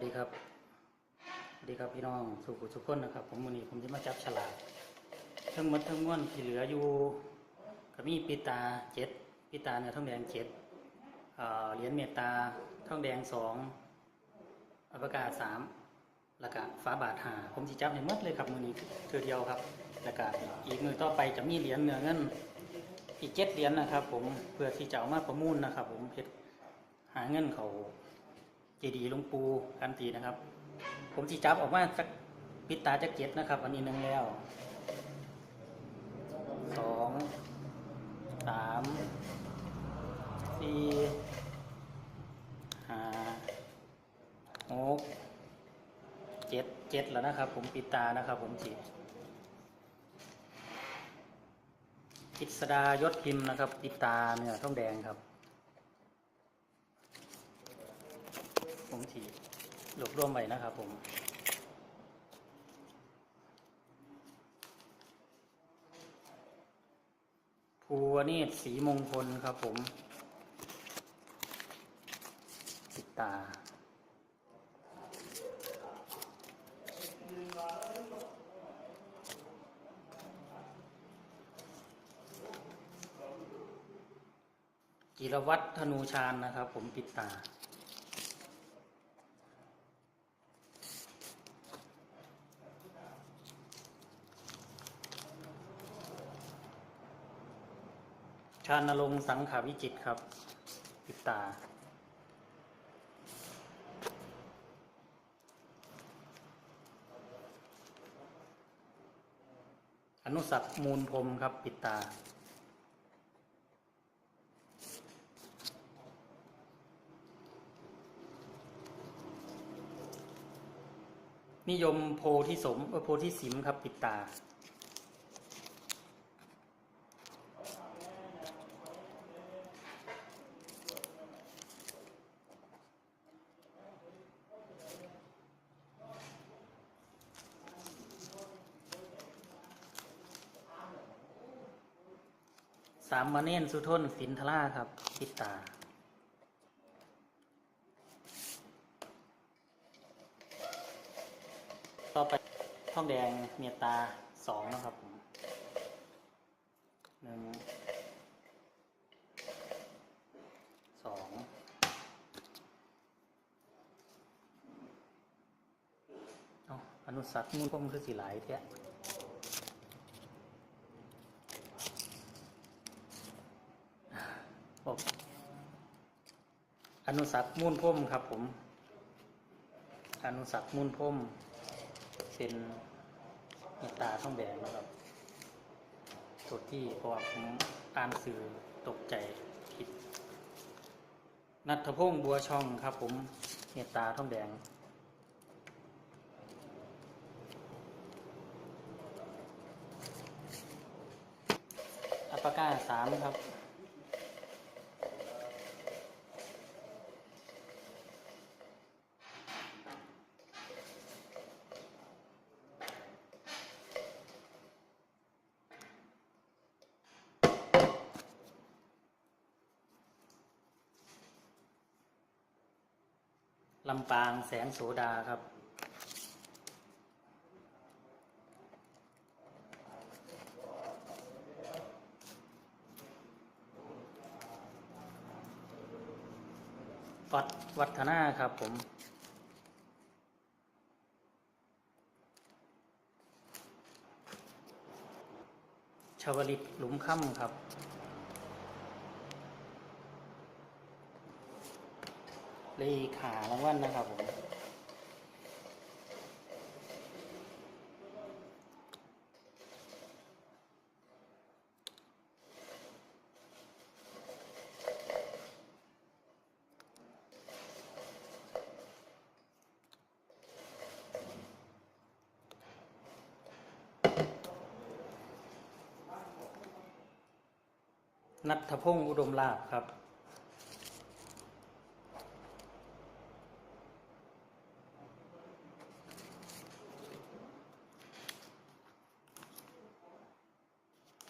วัสดีครับ สวัสดีครับพี่น้องสุขุทุกคนนะครับ ผมวันนี้ผมจะมาจับฉลากทั้งหมดทั้งมวลที่เหลืออยู่ก็มีปีตาเจ็ดปีตาเนื้อทองแดงเจ็ดเหรียญเมตตาทองแดงสองอัปกาสามแล้วก็ฟ้าบาทหาผมจะจับในมดเลยครับมือนี้เทือเดียวครับแล้วก็อีกมือต่อไปจะมีเหรียญเนื้อเงินอีกเจ็ดเหรียญนะครับ ผมเพื่อที่จะเอามาประมูลนะครับ ผมเฮ็ดหาเงินเขา เจดีย์หลวงปูกันตีนะครับ ผมที่จับออกมาสักปิดตาจะเก็บนะครับ อันนี้หนึ่งแล้วสองสามสี่ห้าหกเจ็ดเจ็ดแล้วนะครับ ผมปิดตานะครับ ผมจีกิษดายศพิมพ์นะครับ ปิดตาเนื้อทองแดงครับ ผมถีรวบร่วมไว้นะครับผมภูวเนตรศรีมงคลครับผมติดตาจิรวัตรธนูชาญนะครับ ผมปิดตา ชาณรงสังขาวิจิตครับ ปิดตา อนุสักมูลพรมครับ ปิดตา นิยมโพธิสมโพธิสิมครับ ปิดตา สามมาเนนสุทนสินทราครับปิดตา ต่อไปทองแดงเมียตาสองนะครับผมหนึ่งสองออนุสักษ์มูลพรหมคือสีหลายแท้ ผม อนุสักษ์มูลพรหมครับผม อนุสักษ์มูลพรหมเป็นเมตตาท่องแดงนะครับตัวที่เพราะผมอ่านสื่อตกใจผิด นัทพงศ์บัวช่องครับผมเมตตาท่องแดงอัปปากาสามครับ ลำปางแสงโสดาครับ วัดวัฒนาครับผมชาวลิตหลุมค่ำครับ เลขารางวัลนะครับผมนัทพงศ์อุดมลาภครับ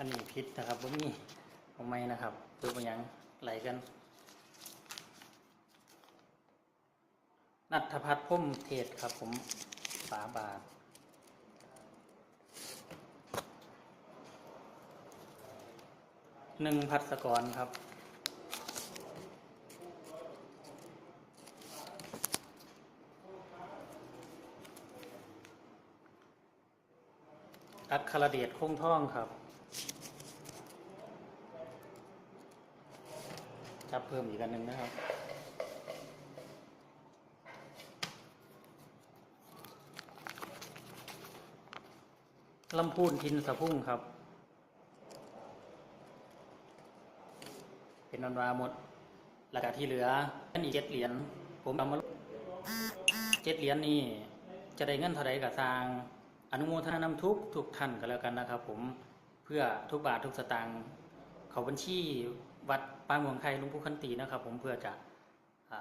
อันนี้พิษนะครับว่ามีของไม่นะครับเพื่อมายังไหลกัน นัทพัฒน์พุ่มเทศครับผมฝาบาทหนึ่งพัสกรครับอัครเดชคงท่องครับ จับเพิ่มอีกอันหนึ่งนะครับ ลำพูนทินสะพุ่งครับ เป็นนันวาหมดแล้วก็ที่เหลืออันอีกเจ็ดเหรียญ ผมเอามาเจ็ดเหรียญนี่ จะได้เงินเท่าไรกับทาง อนุโมทนานำทุกทุกท่านกันแล้วกันนะครับ ผม เพื่อทุกบาททุกสตางค์เขาบัญชีวัด ปางหลวงไทยหลุงปู่ขันตีนะครับ ผมเพื่อจะอ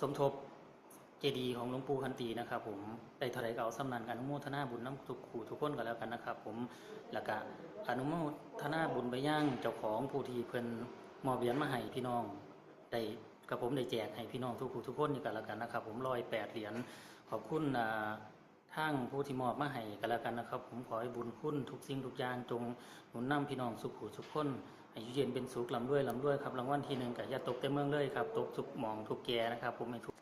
สมทบเจดีย์ของหลวงปู่คันตีนะครับ ผมได้เท่าไรก็เอาสำนันอนุโมทนาบุญน้ำทุกขู่ทุกคนกันแล้วกันนะครับ ผมแล้วก็อนุโมทนาบุญไปย่างเจ้าของผู้ที่เพิ่นมอบเหรียญมาให้พี่น้องได้กับผมได้แจกให้พี่น้องทุกขู่ทุกคนนี่กันแล้วกันนะครับ ผมร้อยแปดเหรียญขอบคุณอ่า ทั้งผู้ที่มอบมาให้กันแล้วกันนะครับ ผมขอให้บุญคุณทุกสิ่งทุกอย่างจงหนุนนำพี่น้องสุขหูสุขคนอายุเย็นเป็นสุขลำด้วยลำด้วยครับรางวัลที่หนึ่งกับยาตกเต็มเมืองเลยครับ ตกทุกหมองทุกแกนะครับ ผมให้ทุก